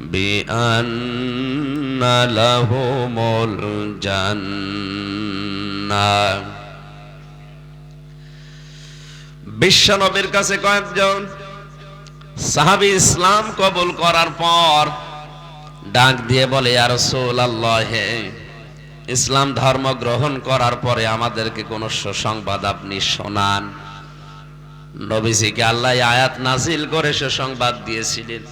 بأن لهم الجنة বিশ্বনবীর কাছে কয়েকজন সাহাবী ইসলাম কবুল করার পর ডাক দিয়ে বলে আর আল্লাহ ইসলাম ধর্ম গ্রহণ করার পরে আমাদেরকে কোন সুসংবাদ আপনি শোনান নবীজিকে আল্লাহ আয়াত নাজিল করে সুসংবাদ দিয়েছিলেন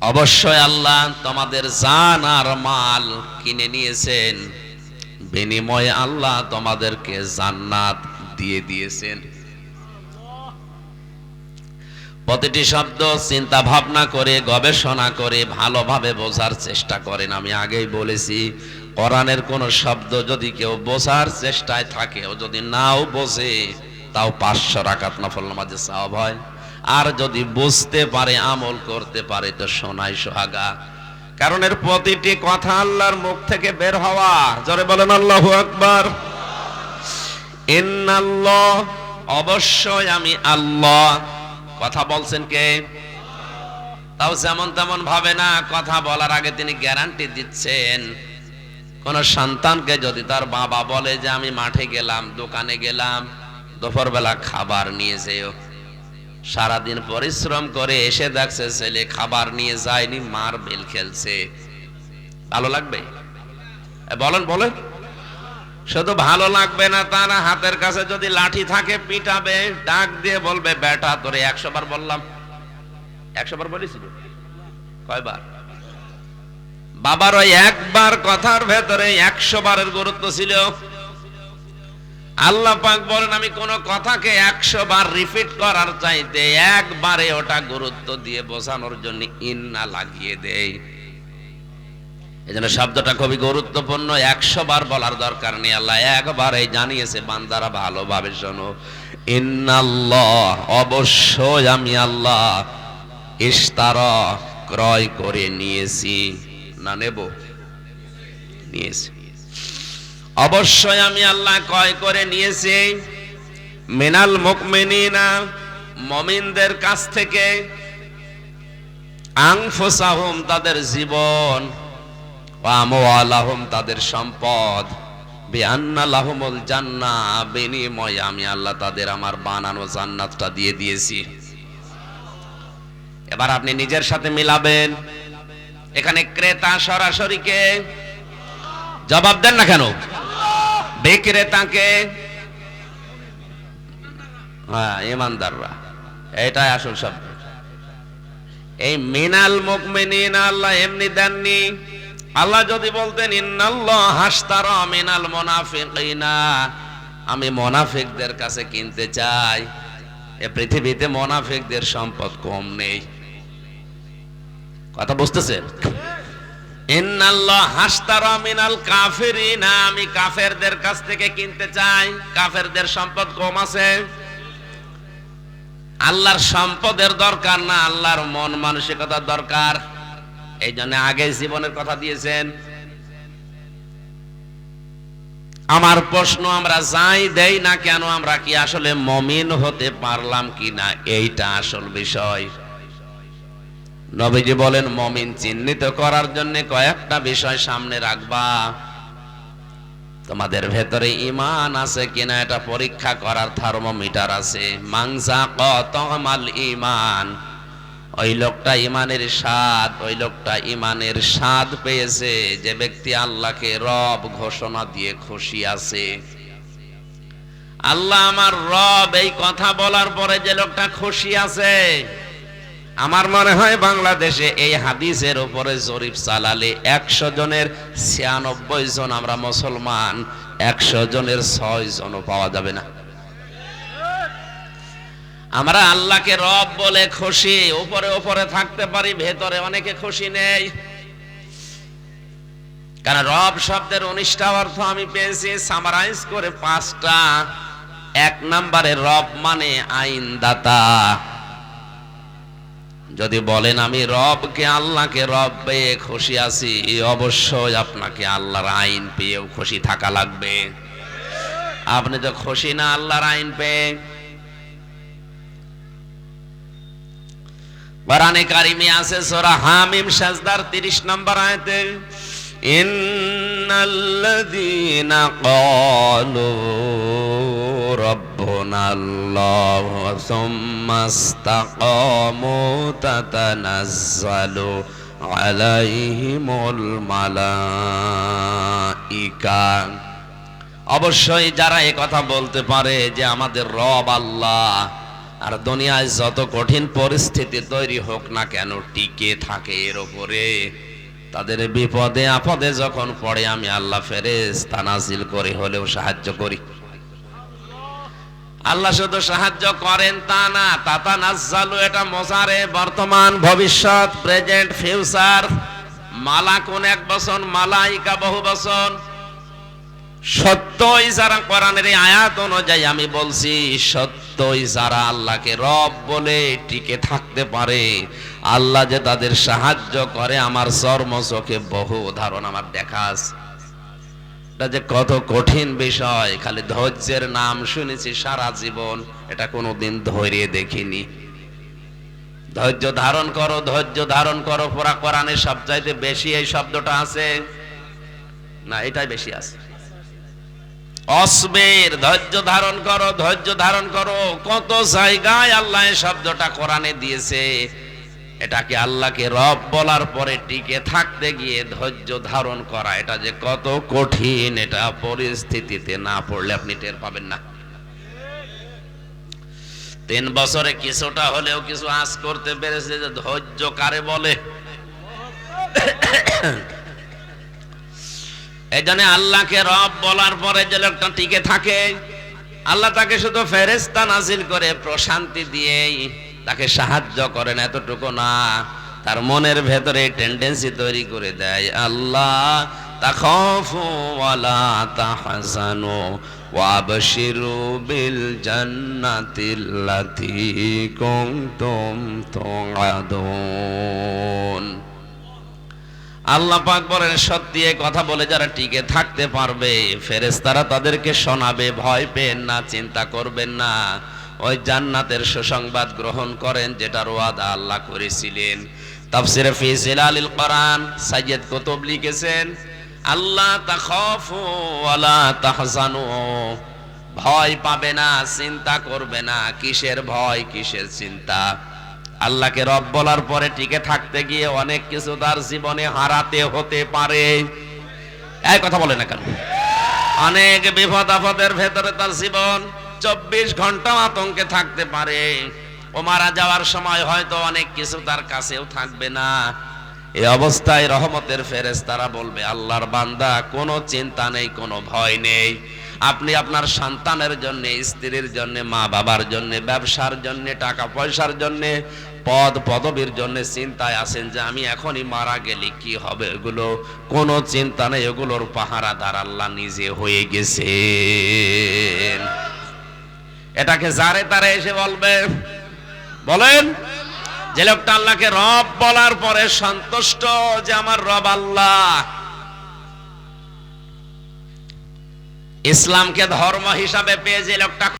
অবশ্যই আল্লাহ তোমাদের জান আর মাল কিনে নিয়েছেন। বিনিময়ে আল্লাহ তোমাদেরকে জান্নাত দিয়ে দিয়েছেন। প্রতিটি শব্দ চিন্তা ভাবনা করে, গবেষণা করে, ভালোভাবে বোঝার চেষ্টা করেন। আমি আগেই বলেছি কোরআনের কোন শব্দ যদি কেউ বোঝার চেষ্টায় থাকে, ও যদি নাও বোঝে, তাও পাঁচশো রাকাত নফল নামাজে সাওয়াব হয়। আর যদি বুঝতে পারে, আমল করতে পারে, তো সোনাই সোহাগা। কারণ এর প্রতিটি কথা আল্লাহর মুখ থেকে বের হওয়া। জরে বলেন, আল্লাহ আকবার। ইন্নাল্লাহ, অবশ্যই আমি আল্লাহ। কথা বলছেন কে? তাও যেমন তেমন ভাবে না, কথা বলার আগে তিনি গ্যারান্টি দিচ্ছেন। কোন সন্তানকে যদি তার বাবা বলে যে আমি মাঠে গেলাম, দোকানে গেলাম, দুপুরবেলা খাবার নিয়ে যেও। সারাদিন পরিশ্রম করে এসে দেখছে ছেলে খাবার নিয়ে যায়নি, মার বেল খেলছে। ভালো লাগবে? বলেন বলেন। শুধু ভালো লাগবে না তা না হাতের কাছে যদি লাঠি থাকে, পিটাবে, ডাক দিয়ে বলবে, বেটা, তোরে একশো বার বললাম। একশো বার বলেছিল? কয়বার? বাবার ওই একবার কথার ভেতরে একশো বারের গুরুত্ব ছিল। আল্লাহ পাক বলেন, আমি কোন কথাকে একশো বার রিপিট করার চাইতে একবারে ওটা গুরুত্ব দিয়ে বোঝানোর জন্য ইন্না লাগিয়ে দেয় এই জন্য শব্দটা খুবই গুরুত্বপূর্ণ। একশো বার বলার দরকার নেই। আল্লাহ একবারে জানিয়েছে, বান্দারা ভালোভাবে শোনো। ইন্নাল্লাহ, অবশ্যই আমি আল্লাহ ইস্তার ক্রয় করে নিয়েছি। না নেব। নিয়েছি। অবশ্যই আমি আল্লাহ ক্রয় করে নিয়েছি। মিনাল মুকমিনিনা, মমিনদের কাছ থেকে। আংফুসাহুম তাদের জীবন আমওয়ালাহুম তাদের সম্পদ। বিআন্না লাহুমুল জান্নাহ বিনিময়ে আমি আল্লাহ তাদের আমার বানানো জান্নাতটা দিয়ে দিয়েছি। এবার আপনি নিজের সাথে মিলাবেন। এখানে ক্রেতা সরাসরি কে? জবাব দেন না কেন? বিক্রেতাকে। হ্যাঁ ইমানদাররা। এটাই আসল শব্দ। এই মিনাল মুকমিনিন, আল্লাহ এমনি দেননি। আল্লাহ যদি বলতেন, ইন্নাল্লাহ হাসতারা মিনাল মুনাফিকিনা। আমি মোনাফিকদের কাছে কিনতে চাই। এ পৃথিবীতে মোনাফিকদের সম্পদ কম নেই। কথা বুঝতেছেন আমি কাফেরদের কাছ থেকে কিনতে চাই। কাফেরদের সম্পদ কম আছে। আল্লাহর সম্পদের দরকার না, আল্লাহর মন মানসিকতার দরকার। এই জন্য আগে জীবনের কথা দিয়েছেন। আমার প্রশ্ন, আমরা যাই দেই না কেন? আমরা কি আসলে মমিন হতে পারলাম কি না এইটা আসল বিষয়। নবীজি বলেন, মমিন চিহ্নিত করার জন্য কয়েকটা বিষয় সামনে রাখবা। তোমাদের ভেতরে ইমান আছে কিনা এটা পরীক্ষা করার থার্মোমিটার আছে। মাংসা কতমাল ইমান? ওই লোকটা ইমানের স্বাদ, ওই লোকটা ইমানের স্বাদ পেয়েছে। যে ব্যক্তি আল্লাহকে রব ঘোষণা দিয়ে খুশি আছে। আল্লাহ আমার রব এই কথা বলার পরে যে লোকটা খুশি আছে আমার মনে হয় বাংলাদেশে এই হাদিসের উপরে জরিপ চালালে একশো জনের ছিয়ানব্বই জন আমরা মুসলমান, একশো জনের ছয় জনও পাওয়া যাবে না। আমরা আল্লাহকে রব বলে খুশি, উপরে উপরে থাকতে পারি, ভেতরে অনেকে খুশি নেই। কারণ রব শব্দের উনিশটা অর্থ আমি পেয়েছি সামারাইজ করে পাঁচটা। এক নম্বরে রব মানে আইনদাতা। যদি বলেন আমি রবকে, আল্লাহকে রব পেয়ে খুশি আছি অবশ্যই আপনাকে আল্লাহর আইন পেয়েও খুশি থাকা লাগবে। আপনি তো খুশি না আল্লাহর আইন পেয়ে। কোরআনে কারিমে আছে সূরা হামিম, সাজদার 30 নম্বর আয়াতে, ইন্নাল্লাযীনা ক্বালু সুম্মা ইসতাকামু তাতানাজ্জালু আলাইহিমুল মালাইকা অবশ্যই যারা এ কথা বলতে পারে যে আমাদের রব আল্লাহ, আর দুনিয়ায় যত কঠিন পরিস্থিতি তৈরি হোক না কেন টিকে থাকে এর উপরে। তাদের বিপদে আপদে যখন পড়ে, আমি আল্লাহ ফেরেস তানাজিল করে হলেও সাহায্য করি। আল্লাহ শুধু সাহায্য করেন তা না, তাতা নাজ্জালু, এটা মজারে বর্তমান ভবিষ্যৎ প্রেজেন্ট ফিউচার মালা কোন এক বছর মালাইকা বহু বছর সত্যই যারা কোরআনের আয়াত অনুযায়ী আমি বলছি, সত্যই যারা আল্লাহকে রব বলে টিকে থাকতে পারে, আল্লাহ যে তাদের সাহায্য করে, আমার চর্ম চোখে বহু উদাহরণ আমার দেখা আছে। এটা যে কত কঠিন বিষয়, খালি ধৈর্যের নাম শুনেছি সারা জীবন, এটা কোনোদিন ধৈর্য দেখিনি। ধৈর্য ধারণ করো, ধৈর্য ধারণ করো পুরা কোরআনে সবচাইতে বেশি এই শব্দটা আছে? না, এটাই বেশি আছে। অসবের ধৈর্য ধারণ করো, ধৈর্য ধারণ করো, কত জায়গায় আল্লাহ শব্দটা কোরআনে দিয়েছে। এটাকে আল্লাহকে রব বলার পরে টিকে থাকতে গিয়ে ধৈর্য ধারণ করা, এটা যে কত কঠিন, এটা পরিস্থিতিতে না পড়লে আপনি টের পাবেন না। তিন বছরে কিছুটা হলেও কিছু আজ করতে পেরেছে যে ধৈর্য কারে বলে? এই জন্য আল্লাহকে রব বলার পরে যে লোকটা টিকে থাকে, আল্লাহ তাকে শুধু ফেরেস্তা নাজিল করে প্রশান্তি দিয়েই তাকে সাহায্য করেন এতটুকু না। তার মনের ভেতরে টেন্ডেন্সি তৈরি করে দেয়, আল্লাহ বিল আল্লাহ পাক বলেন, সত্যি কথা বলে যারা টিকে থাকতে পারবে, ফেরেশতারা তাদেরকে শোনাবে, ভয় পেন না, চিন্তা করবেন না। ওই জান্নাতের সুসংবাদ গ্রহণ করেন যেটার ওয়াদা আল্লাহ করেছিলেন। তাফসিরে ফি জিলালিল কোরআন সাইয়্যিদ কুতুব লিখেছেন, আল্লাহ তাখাফু ওয়ালা তাহজানু। ভয় পাবে না, চিন্তা করবে না, কিসের ভয়, কিসের চিন্তা। আল্লাহকে রব বলার পরে টিকে থাকতে গিয়ে অনেক কিছু তার জীবনে হারাতে হতে পারে। এক কথা বলে না কেন? অনেক বিপদ আপদের ভেতরে তার জীবন। চব্বিশ ঘণ্টা আতঙ্কে থাকতে পারে। ও মারা যাওয়ার সময় হয়তো অনেক কিছু তার কাছেও থাকবে না। এই অবস্থায় রহমতের ফেরেস তারা বলবে, আল্লাহর বান্দা, কোনো চিন্তা নেই, কোনো ভয় নেই। আপনি আপনার সন্তানের জন্য, স্ত্রীর জন্য মা বাবার জন্য, ব্যবসার জন্য টাকা পয়সার জন্য, পদ, পদবীর জন্য চিন্তায় আছেন যে আমি এখনই মারা গেলে কি হবে এগুলো। কোনো চিন্তা নেই, এগুলোর পাহারাদার আল্লাহ নিজে হয়ে গেছে। এটাকে জারে তারে এসে বলবে। বলেন, যে লোকটা আল্লাহকে রব বলার পরে সন্তুষ্ট যে আমার রব আল্লাহ। ইসলামকে ধর্ম হিসাবে পেয়ে যে লোকটা